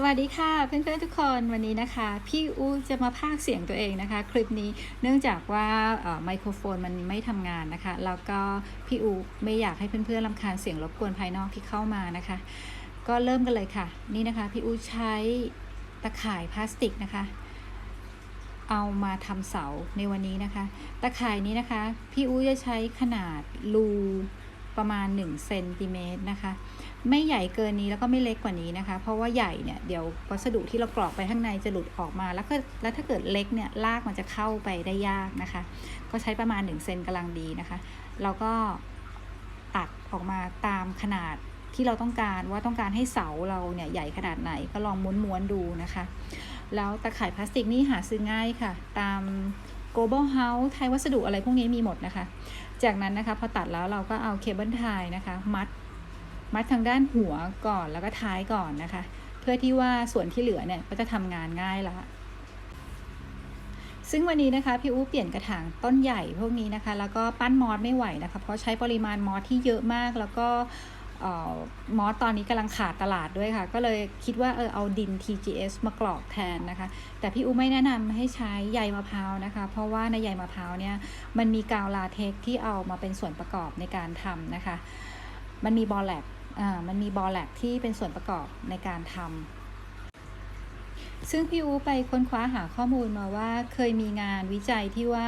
สวัสดีค่ะเพื่อนๆทุกคนวันนี้นะคะ พี่อูจะมาพากเสียงตัวเองนะคะ คลิปนี้เนื่องจากว่าไมโครโฟนมันไม่ทำงานนะคะ แล้วก็พี่อูไม่อยากให้เพื่อนๆรำคาญเสียงรบกวนภายนอกที่เข้ามานะคะ ก็เริ่มกันเลยค่ะ นี่นะคะ พี่อูใช้ตะข่ายพลาสติกนะคะ เอามาทำเสาในวันนี้นะคะ ตะข่ายนี้นะคะ พี่อูจะใช้ขนาดรู ประมาณ1เซนติเมตรนะคะ ไม่ใหญ่เกินนี้แล้วก็ไม่เล็กกว่านี้นะคะ เพราะว่าใหญ่เนี่ยเดี๋ยววัสดุที่เรากรอกไปข้างในจะหลุดออกมา แล้วก็แล้วถ้าเกิดเล็กเนี่ยลากมันจะเข้าไปได้ยากนะคะ ก็ใช้ประมาณ1เซนกำลังดีนะคะเราก็ตัดออกมาตามขนาดที่เราต้องการว่าต้องการให้เสาเราเนี่ยใหญ่ขนาดไหนก็ลองม้วนๆดูนะคะ แล้วตะข่ายพลาสติกนี่หาซื้อง่ายค่ะ ตาม global house ไทยวัสดุอะไรพวกนี้มีหมดนะคะ จากนั้นนะคะพอตัดแล้วเราก็เอาเคเบิลไทยนะคะ มัด มัดทางด้านหัวก่อนแล้วก็ท้ายก่อนนะคะ เพื่อที่ว่าส่วนที่เหลือเนี่ยก็จะทำงานง่ายละซึ่งวันนี้นะคะพี่อู้เปลี่ยนกระถางต้นใหญ่พวกนี้นะคะ แล้วก็ปั้นมอสไม่ไหวนะคะ เพราะใช้ปริมาณมอสที่เยอะมากแล้วก็ มอสตอนนี้กำลังขาดตลาดด้วยค่ะ ก็เลยคิดว่าเออเอาดิน TGS มากรอกแทนนะคะ แต่พี่อูไม่แนะนำให้ใช้ใยมะพร้าวนะคะ เพราะว่าในใยมะพร้าวเนี่ยมันมีกาวลาเทกที่เอามาเป็นส่วนประกอบในการทำนะคะ มันมีบอลแลกอ่ามันมีบอลแลกที่เป็นส่วนประกอบในการทำซึ่งพี่อูไปค้นคว้าหาข้อมูลมาว่าเคยมีงานวิจัยที่ว่า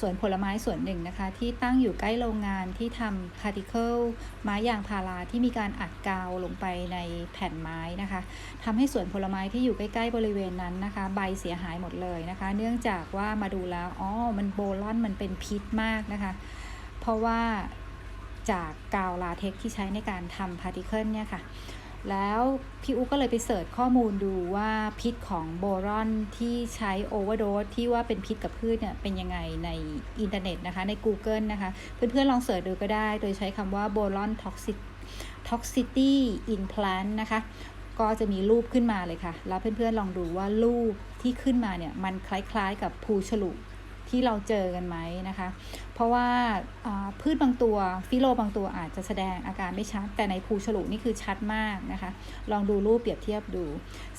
สวนผลไม้สวนหนึ่งนะคะ ที่ตั้งอยู่ใกล้โรงงานที่ทำพาร์ติเคิลไม้ยางพาราที่มีการอัดกาวลงไปในแผ่นไม้นะคะทำให้สวนผลไม้ที่อยู่ใกล้ๆบริเวณนั้นนะคะ ใบเสียหายหมดเลยนะคะ เนื่องจากว่ามาดูแล้วอ๋อมันโบลอนมันเป็นพิษมากนะคะ เพราะว่าจากกาวลาเทกที่ใช้ในการทำพาร์ติเคิลเนี่ยค่ะ แล้วพี่อุ๊ก็เลยไปเสิร์ชข้อมูลดูว่าพิษของโบรอนที่ใช้โอเวอร์โดสที่ว่าเป็นพิษกับพืชเนี่ยเป็นยังไงในอินเทอร์เน็ตนะคะใน Google นะคะ เพื่อนๆลองเสิร์ชดูก็ได้ โดยใช้คำว่าโบรอนท็อกซิตท็อกซิตี้อินพลนนะคะ ก็จะมีรูปขึ้นมาเลยค่ะ แล้วเพื่อนๆลองดูว่ารูปที่ขึ้นมาเนี่ยมันคล้ายๆกับภูฉลุ ที่เราเจอกันไหมนะคะ เพราะว่าพืชบางตัวฟิโลบางตัวอาจจะแสดงอาการไม่ชัด แต่ในภูฉลุนี่คือชัดมากนะคะ ลองดูรูปเปรียบเทียบดู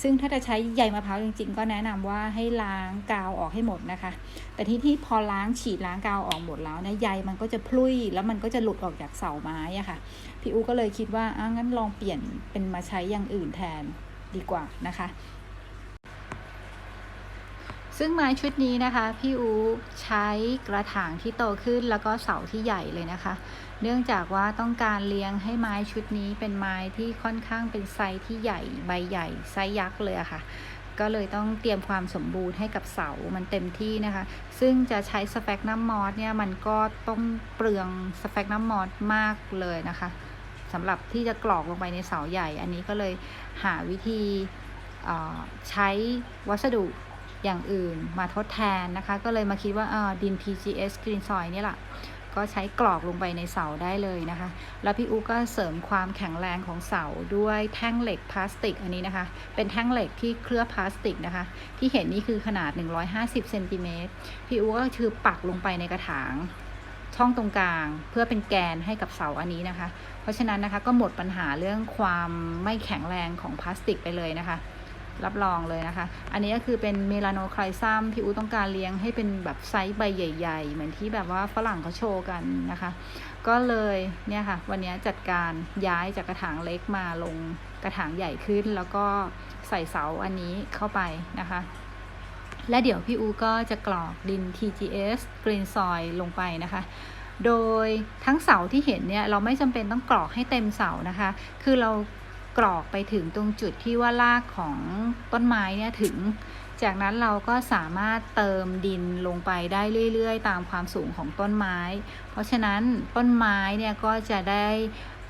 ซึ่งถ้าจะใช้ใยมะพร้าวจริง ๆ ก็แนะนำว่าให้ล้างกาวออกให้หมดนะคะ แต่ที่ที่พอล้างฉีดล้างกาวออกหมดแล้วเนี่ยใยมันก็จะพลุยแล้วมันก็จะหลุดออกจากเสาไม้อะค่ะ พี่อูก็เลยคิดว่าอะงั้นลองเปลี่ยนเป็นมาใช้อย่างอื่นแทนดีกว่านะคะ ซึ่งไม้ชุดนี้นะคะ พี่อูใช้กระถางที่โตขึ้นแล้วก็เสาที่ใหญ่เลยนะคะ เนื่องจากว่าต้องการเลี้ยงให้ไม้ชุดนี้เป็นไม้ที่ค่อนข้างเป็นไซส์ที่ใหญ่ใบใหญ่ไซส์ยักษ์เลยะค่ะ ก็เลยต้องเตรียมความสมบูรณ์ให้กับเสามันเต็มที่นะคะ ซึ่งจะใช้สเปกน้ำมอสเนี่ยมันก็ต้องเปลืองสเปกน้ำมอสมากเลยนะคะสำหรับที่จะกรอกลงไปในเสาใหญ่ อันนี้ก็เลยหาวิธีใช้วัสดุ อย่างอื่นมาทดแทนนะคะ ก็เลยมาคิดว่าดิน TGS Green Soil นี่แหละก็ใช้กรอกลงไปในเสาได้เลยนะคะ แล้วพี่อูก็เสริมความแข็งแรงของเสาด้วยแท่งเหล็กพลาสติกอันนี้นะคะ เป็นแท่งเหล็กที่เคลือบพลาสติกนะคะ ที่เห็นนี่คือขนาด 150เซนติเมตรพี่อูก็คือปักลงไปในกระถางช่องตรงกลางเพื่อเป็นแกนให้กับเสาอันนี้นะคะ เพราะฉะนั้นนะคะก็หมดปัญหาเรื่องความไม่แข็งแรงของพลาสติกไปเลยนะคะ รับรองเลยนะคะ อันนี้ก็คือเป็นเมลานไคลซัมพี่อูต้องการเลี้ยงให้เป็นแบบไซส์ใบใหญ่ ๆ เหมือนที่แบบว่าฝรั่งเขาโชว์กันนะคะ ก็เลยเนี่ยค่ะ วันนี้จัดการย้ายจากกระถางเล็กมาลงกระถางใหญ่ขึ้น แล้วก็ใส่เสาอันนี้เข้าไปนะคะ และเดี๋ยวพี่อูก็จะกรอกดิน TGS Green Soil ลงไปนะคะโดยทั้งเสาที่เห็นเนี่ยเราไม่จำเป็นต้องกรอกให้เต็มเสานะคะ คือเรา กรอกไปถึงตรงจุดที่ว่ารากของต้นไม้เนี่ยถึง จากนั้นเราก็สามารถเติมดินลงไปได้เรื่อยๆ ตามความสูงของต้นไม้ เพราะฉะนั้นต้นไม้เนี่ยก็จะได้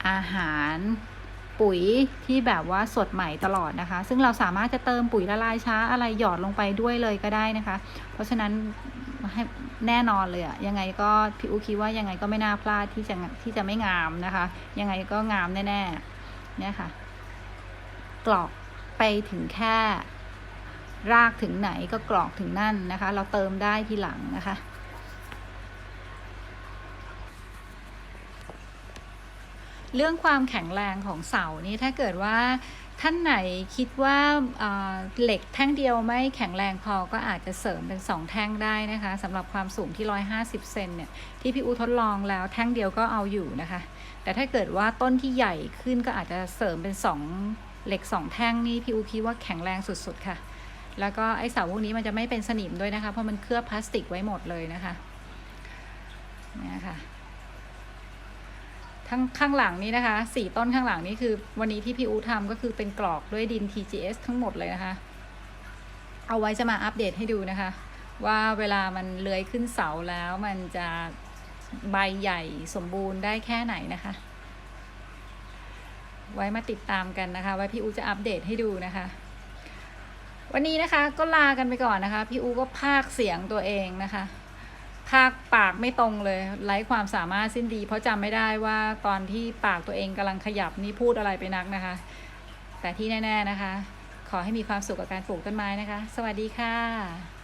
อาหารปุ๋ยที่แบบว่าสดใหม่ตลอดนะคะ ซึ่งเราสามารถจะเติมปุ๋ยละลายช้าอะไรหยอดลงไปด้วยเลยก็ได้นะคะ เพราะฉะนั้นให้แน่นอนเลยอะยังไงก็พี่อูคิดว่ายังไงก็ไม่น่าพลาดที่จะที่จะไม่งามนะคะ ยังไงก็งามแน่ๆเนี่ยค่ะ กรอกไปถึงแค่ รากถึงไหนก็กรอกถึงนั่นนะคะ เราเติมได้ทีหลังนะคะเรื่องความแข็งแรงของเสานี่ถ้าเกิดว่าท่านไหนคิดว่าเอ่อเหล็กแท่งเดียวไม่แข็งแรงพอก็อาจจะเสริมเป็น 2 แท่งได้นะคะสำหรับความสูงที่ 150 เซนเนี่ยที่พี่อูทดลองแล้วแท่งเดียวก็เอาอยู่นะคะ แต่ถ้าเกิดว่าต้นที่ใหญ่ขึ้นก็อาจจะเสริมเป็น 2 เหล็ก 2 แท่งนี่พี่อูคิดว่าแข็งแรงสุดๆ ค่ะ แล้วก็ไอเสาพวกนี้มันจะไม่เป็นสนิมด้วยนะคะ เพราะมันเคลือบพลาสติกไว้หมดเลยนะคะเนี่ยค่ะทั้งข้างหลังนี้นะคะสี่ต้นข้างหลังนี้คือ วันนี้ที่พี่อูทำก็คือเป็นกรอกด้วยดิน TGS ทั้งหมดเลยนะคะ เอาไว้จะมาอัปเดตให้ดูนะคะ ว่าเวลามันเลื้อยขึ้นเสาแล้วมันจะใบใหญ่สมบูรณ์ได้แค่ไหนนะคะ ไว้มาติดตามกันนะคะ ไว้พี่อูจะอัปเดตให้ดูนะคะ วันนี้นะคะก็ลากันไปก่อนนะคะ พี่อูก็พากเสียงตัวเองนะคะภาคปากไม่ตรงเลยไร้ความสามารถสิ้นดี เพราะจำไม่ได้ว่าตอนที่ปากตัวเองกำลังขยับนี่พูดอะไรไปนักนะคะ แต่ที่แน่ ๆนะคะ ขอให้มีความสุขกับการปลูกต้นไม้นะคะ สวัสดีค่ะ